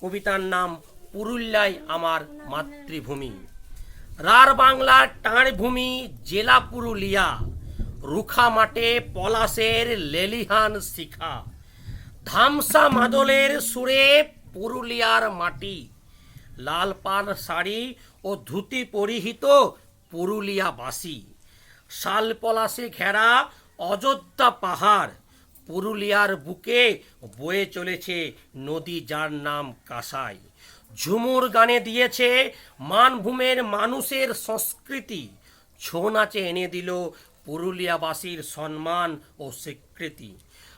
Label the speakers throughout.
Speaker 1: কবিতার নাম পুরুলিয়ায় আমার মাতৃভূমি। রার বাংলার টাঁড় ভূমি জেলা পুরুলিয়া। রুখা মাঠে পলাশের লেলিহান শিখা। ধামসা মাদলের সুরে পুরুলিয়ার মাটি। লাল পান শাড়ি ও ধুতি পরিহিত পুরুলিয়াবাসী। শাল পলাশে ঘেরা অযোধ্যা পাহাড়। পুরুলিয়ার বুকে বয়ে চলেছে নদী যার নাম কাসাই। ঝুমুর গানে দিয়েছে মানভূমের মানুষের সংস্কৃতি। ছৌ নাচে এনে দিল পুরুলিয়াবাসীর সম্মান ও স্বীকৃতি।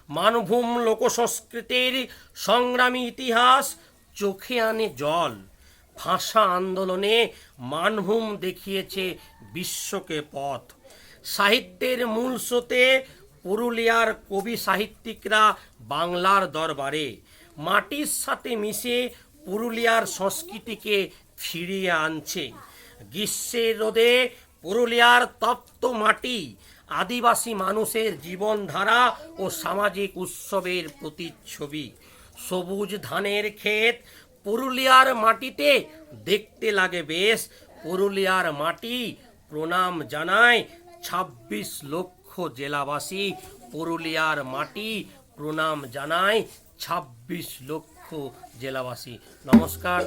Speaker 1: মানভূম লোকসংস্কৃতির সংগ্রামী ইতিহাস চোখে আনে জল। ভাষা আন্দোলনে মানভূম দেখিয়েছে বিশ্বকে পথ। সাহিত্যের মূল স্রোতে পুরুলিয়ার কবি সাহিত্যিকরা বাংলার দরবারে মাটির সাথে মিশে পুরুলিয়ার সংস্কৃতিকে ফিরিয়ে আনছে। গ্রীষ্মের রোদে পুরুলিয়ার তপ্ত মাটি আদিবাসী মানুষের জীবনধারা ও সামাজিক উৎসবের প্রতিচ্ছবি। সবুজ ধানের ক্ষেত পুরুলিয়ার মাটিতে দেখতে লাগে বেশ। পুরুলিয়ার মাটি প্রণাম জানায় ছাব্বিশ লক্ষ জেলাবাসী পুরুলিয়ার মাটি প্রণাম জানায় ছাব্বিশ লক্ষ জেলাবাসী। নমস্কার